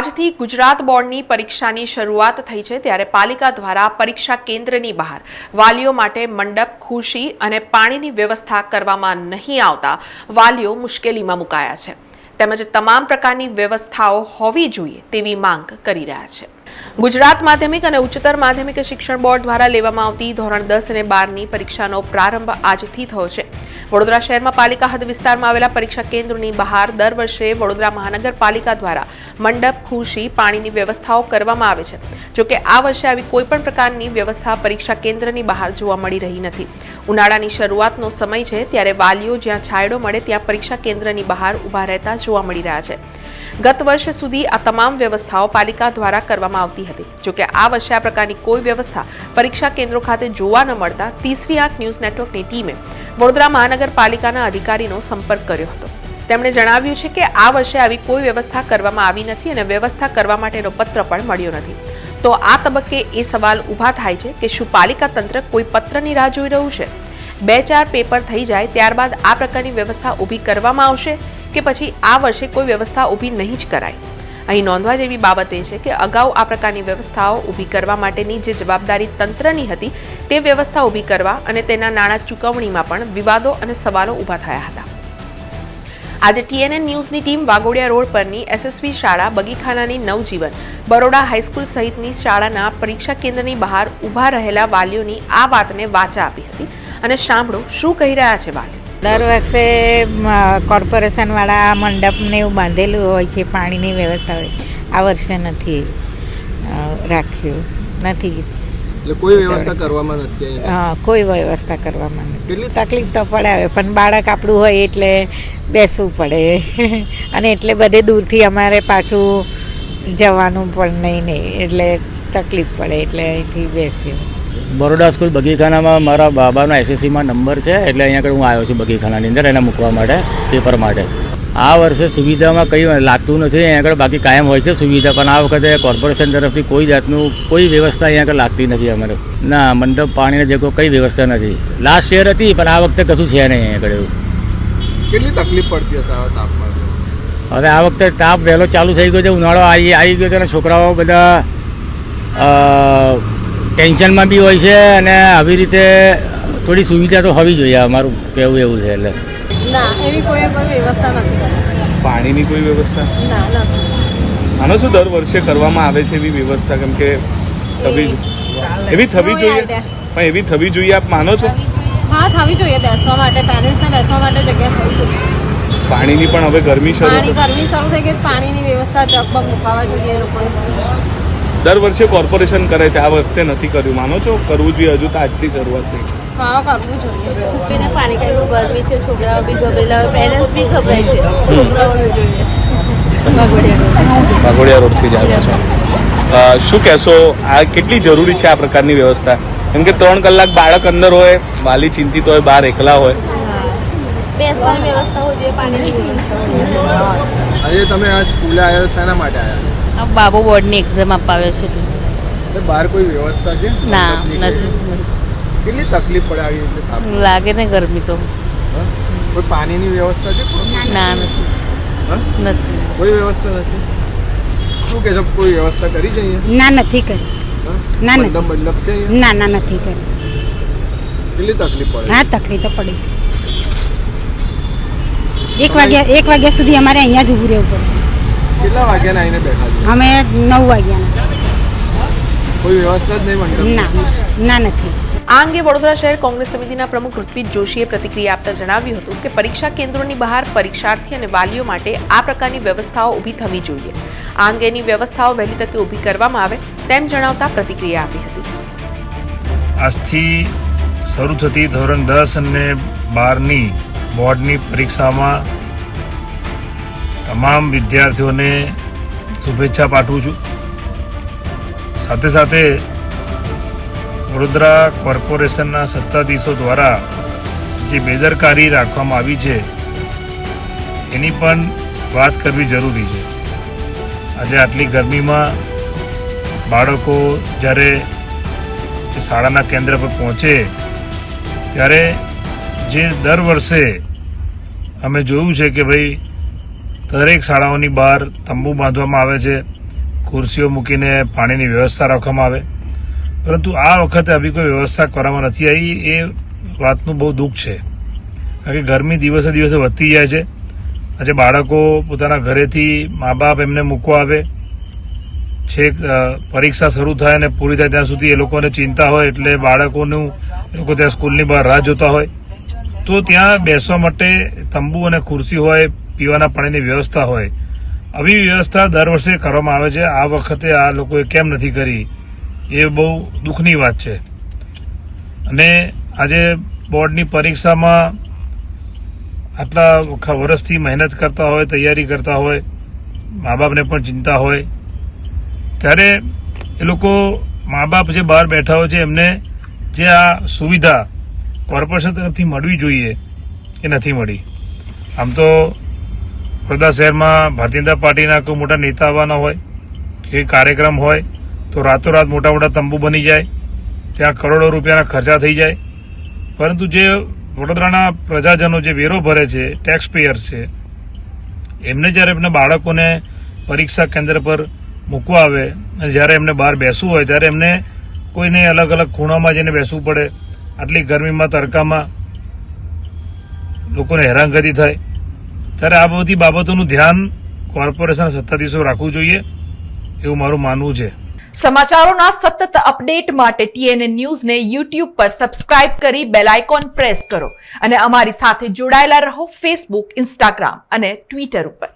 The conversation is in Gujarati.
આજથી ગુજરાત બોર્ડની પરીક્ષાની શરૂઆત થઈ છે ત્યારે પાલિકા દ્વારા પરીક્ષા કેન્દ્રની બહાર વાલીઓ માટે મંડપ, ખુરશી અને પાણીની વ્યવસ્થા કરવામાં નહીં આવતા વાલીઓ મુશ્કેલીમાં મુકાયા છે. તેમજ તમામ પ્રકારની વ્યવસ્થાઓ હોવી જોઈએ તેવી માંગ કરી રહ્યા છે. ગુજરાત માધ્યમિક અને ઉચ્ચતર માધ્યમિક શિક્ષણ બોર્ડ દ્વારા લેવામાં આવતી ધોરણ દસ અને બારની પરીક્ષાનો પ્રારંભ આજથી થયો છે. વડોદરા શહેરમાં પાલિકા હદ વિસ્તારમાં આવેલા પરીક્ષા કેન્દ્રની બહાર દર વર્ષે વડોદરા મહાનગરપાલિકા દ્વારા મંડપ, ખુરશી, પાણીની વ્યવસ્થાઓ કરવામાં આવે છે. જોકે આ વર્ષે આવી કોઈપણ પ્રકારની વ્યવસ્થા પરીક્ષા કેન્દ્રની બહાર જોવા મળી રહી નથી. ઉનાળાની શરૂઆતનો સમય છે ત્યારે વાલીઓ જ્યાં છાંયડો મળે ત્યાં પરીક્ષા કેન્દ્રની બહાર ઊભા રહેતા જોવા મળી રહ્યા છે. ગત વર્ષ સુધી આ તમામ વ્યવસ્થાઓ પાલિકા દ્વારા કરવામાં આવતી હતી. જોકે આ વર્ષે આ પ્રકારની કોઈ વ્યવસ્થા પરીક્ષા કેન્દ્રો ખાતે જોવા ન મળતા તીસરી આંખ ન્યૂઝ નેટવર્કની ટીમે વડોદરા મહાનગરપાલિકાના અધિકારીનો સંપર્ક કર્યો હતો. તેમણે જણાવ્યું છે કે આ વર્ષે આવી કોઈ વ્યવસ્થા કરવામાં આવી નથી અને વ્યવસ્થા કરવા માટેનો પત્ર પણ મળ્યો નથી. તો આ તબક્કે એ સવાલ ઊભા થાય છે કે શું પાલિકા તંત્ર કોઈ પત્રની રાહ જોઈ રહ્યું છે? બે ચાર પેપર થઈ જાય ત્યારબાદ આ પ્રકારની વ્યવસ્થા ઊભી કરવામાં આવશે કે પછી આ વર્ષે કોઈ વ્યવસ્થા ઊભી નહીં જ કરાય? અહીં નોંધવા જેવી બાબત એ છે કે અગાઉ આ પ્રકારની વ્યવસ્થાઓ ઊભી કરવા માટેની જે જવાબદારી તંત્રની હતી, તે વ્યવસ્થા ઊભી કરવા અને તેના નાણાં ચૂકવણીમાં પણ વિવાદો અને સવાલો ઊભા થયા હતા. આજે ટીએનએન ન્યૂઝની ટીમ વાગોડિયા રોડ પરની એસએસવી શાળા બગીખાનાની નવજીવન, બરોડા હાઈસ્કૂલ સહિતની શાળાના પરીક્ષા કેન્દ્રની બહાર ઊભા રહેલા વાલીઓની આ વાતને વાચા આપી હતી અને સાંભળો શું કહી રહ્યા છે વાલીઓ દર વખતે કોર્પોરેશનવાળા મંડપને એવું બાંધેલું હોય છે પાણીની વ્યવસ્થા હોય. આ વર્ષે નથી રાખ્યું. નથી. કોઈ વ્યવસ્થા કરવામાં નથી હા, કોઈ વ્યવસ્થા કરવામાં નથી. કેટલી તકલીફ તો પડે આવે પણ બાળક આપણું હોય એટલે બેસવું પડે. અને એટલે બધે દૂરથી અમારે પાછું જવાનું પણ નહીં નહીં એટલે તકલીફ પડે એટલે અહીંથી બેસ્યું. બરોડા સ્કૂલ બગીખાનામાં મારા બાબાનો એસએસસીમાં નંબર છે એટલે અહીંયા આગળ હું આવ્યો છું બગીખાનાની અંદર એને મૂકવા માટે પેપર માટે. આ વર્ષે સુવિધામાં કંઈ લાગતું નથી અહીંયા આગળ બાકી કાયમ હોય છે સુવિધા પણ આ વખતે કોર્પોરેશન તરફથી કોઈ જાતનું કોઈ વ્યવસ્થા અહીંયા આગળ લાગતી નથી અમારે. ના મંડપ પાણીને જે કોઈ વ્યવસ્થા નથી. લાસ્ટ યર હતી પણ આ વખતે કશું છે નહીં અહીંયા આગળ એવું. કેટલી તકલીફ પડતી હશે હવે આ વખતે તાપ વહેલો ચાલુ થઈ ગયો છે ઉનાળો આવી આવી ગયો છે અને છોકરાઓ બધા ટેન્શનમાં બી હોય છે અને આવી રીતે થોડી સુવિધા તો હોવી જોઈએ અમારું કહેવું એવું છે એટલે. ના એવી કોઈ કોઈ વ્યવસ્થા નથી પાણીની કોઈ વ્યવસ્થા? ના નથી. આનો શું દર વર્ષે કરવામાં આવે છે એવી વ્યવસ્થા? કેમ કે થવી એવી થવી જોઈએ? પણ એવી થવી જોઈએ આપ માનો છો? હા થવી જોઈએ બેસવા માટે પેરેન્ટ્સને બેસવા માટે જગ્યા થવી જોઈએ. પાણીની પણ હવે ગરમી શરૂ પાણી ગરમી શરૂ થઈ ગઈ પાણીની વ્યવસ્થા જગબગ મુકાવા જોઈએ લોકોને દર વર્ષે કોર્પોરેશન કરે છે. આ વખતે નથી કર્યું. માનો છો? કરવું જોઈએ. હજુ તો આજથી શરૂઆત થઈ છે. હા કરવું જોઈએ. એને પાણી કાંઈ ગરમી છે છોકરાઓ બી ગભરેલા હોય. પેરેન્ટ્સ બી ગભરાય છે. છોકરાઓને જોઈએ. વાઘોડિયા રોડથી જ આવ્યા છો. શું કહેશો? આ કેટલી જરૂરી છે આ પ્રકારની વ્યવસ્થા? કેમ કે ત્રણ કલાક બાળક અંદર હોય વાલી ચિંતિત હોય બહાર એકલા હોય. બેસવાની વ્યવસ્થા હોય પાણીની વ્યવસ્થા આજે તમે આ સ્કૂલે આવ્યા શાના માટે આવ્યા આ બાબો બોર્ડની એક્ઝામ આપવા છે. એટલે બહાર કોઈ વ્યવસ્થા છે? ના નથી કેટલી તકલીફ પડે આવી એટલે લાગે ને ગરમી તો. હા? કોઈ પાણીની વ્યવસ્થા છે? ના નથી. હા? નથી. કોઈ વ્યવસ્થા નથી? શું કે કોઈ વ્યવસ્થા કરી છે ના નથી કરી? ના, નથી. બદલબ છે ના ના નથી કરી. કેટલી તકલીફ પડે? હા તકલીફ તો પડે છે. એક વાગ્યા એક વાગ્યા સુધી અમારે અહીંયા જ ઊભું રહેવું પડશે. કેટલા વાગ્યાના આવીને બેઠા છો? અમે નવ વાગ્યાના. કોઈ વ્યવસ્થા જ નહીં ના ના નથી. આ અંગે વડોદરા શહેર કોંગ્રેસ સમિતિના પ્રમુખ ઋત્વિજ જોશીએ પ્રતિક્રિયા આપતા જણાવ્યું હતું કે પરીક્ષા કેન્દ્રોની બહાર પરીક્ષાર્થી અને વાલીઓ માટે આ પ્રકારની વ્યવસ્થાઓ ઊભી થવી જોઈએ. આ અંગેની વ્યવસ્થાઓ વહેલી તકે ઊભી કરવામાં આવે તેમ જણાવતા પ્રતિક્રિયા આપી હતી. આજથી શરૂ થતી ધોરણ દસ અને બારની બોર્ડની પરીક્ષામાં તમામ વિદ્યાર્થીઓને શુભેચ્છા પાઠવું છું. સાથે સાથે વડોદરા કોર્પોરેશનના સત્તાધીશો દ્વારા જે બેદરકારી રાખવામાં આવી છે, એની પણ વાત કરવી જરૂરી છે. આજે આટલી ગરમીમાં બાળકો જ્યારે શાળાના કેન્દ્ર પર પહોંચે, ત્યારે જે દર વર્ષે અમે જોયું છે કે ભાઈ દરેક શાળાઓની બહાર તંબુ બાંધવામાં આવે છે, ખુરશીઓ મૂકીને પાણીની વ્યવસ્થા રાખવામાં આવે. પરંતુ આ વખતે આવી કોઈ વ્યવસ્થા કરવામાં નથી આવી, એ વાતનું બહુ દુઃખ છે. કારણ કે ગરમી દિવસે દિવસે વધતી જાય છે. આજે બાળકો પોતાના ઘરેથી મા બાપ એમને મૂકવા આવે. છેક પરીક્ષા શરૂ થાય અને પૂરી થાય ત્યાં સુધી એ લોકોને ચિંતા હોય એટલે બાળકોનું, એ લોકો ત્યાં સ્કૂલની બહાર રાહ જોતા હોય. તો ત્યાં બેસવા માટે તંબુ અને ખુરશી હોય પીવાના પાણીની વ્યવસ્થા હોય. આવી વ્યવસ્થા દર વર્ષે કરવામાં આવે છે. આ વખતે આ લોકોએ કેમ નથી કરી? એ બહુ દુઃખની વાત છે. અને આજે બોર્ડની પરીક્ષામાં આટલા વર્ષથી મહેનત કરતા હોય, તૈયારી કરતા હોય મા બાપને પણ ચિંતા હોય. ત્યારે એ લોકો મા બાપ જે બહાર બેઠા હોય છે, એમને જે આ સુવિધા કોર્પોરેશન તરફથી મળવી જોઈએ, એ નથી મળી. આમ તો વડોદરા શહેરમાં ભારતીય પાર્ટીના કોઈ મોટા નેતા આવવાના હોય કે કાર્યક્રમ હોય, તો રાતોરાત મોટા મોટા તંબુ બની જાય, ત્યાં કરોડો રૂપિયાના ખર્ચા થઈ જાય. પરંતુ જે વડોદરાના પ્રજાજનો જે વેરો ભરે છે ટેક્સ પેયર્સ છે, એમને જ્યારે એમના બાળકોને પરીક્ષા કેન્દ્ર પર મૂકવા આવે અને જ્યારે એમને બહાર બેસવું હોય, ત્યારે એમને કોઈને અલગ અલગ ખૂણામાં જઈને બેસવું પડે. આટલી ગરમીમાં, તડકામાં લોકોને હેરાનગતિ થાય. ત્યારે આ બધી બાબતોનું ધ્યાન કોર્પોરેશન સત્તાધીશો રાખવું જોઈએ, એવું મારું માનવું છે. સમાચારોના સતત અપડેટ માટે ટીએનએ ન્યૂઝને યુટ્યુબ પર સબસ્ક્રાઇબ કરી બેલ આઇકોન પ્રેસ કરો અને અમારી સાથે જોડાયેલા રહો ફેસબુક, ઇન્સ્ટાગ્રામ અને ટ્વિટર ઉપર.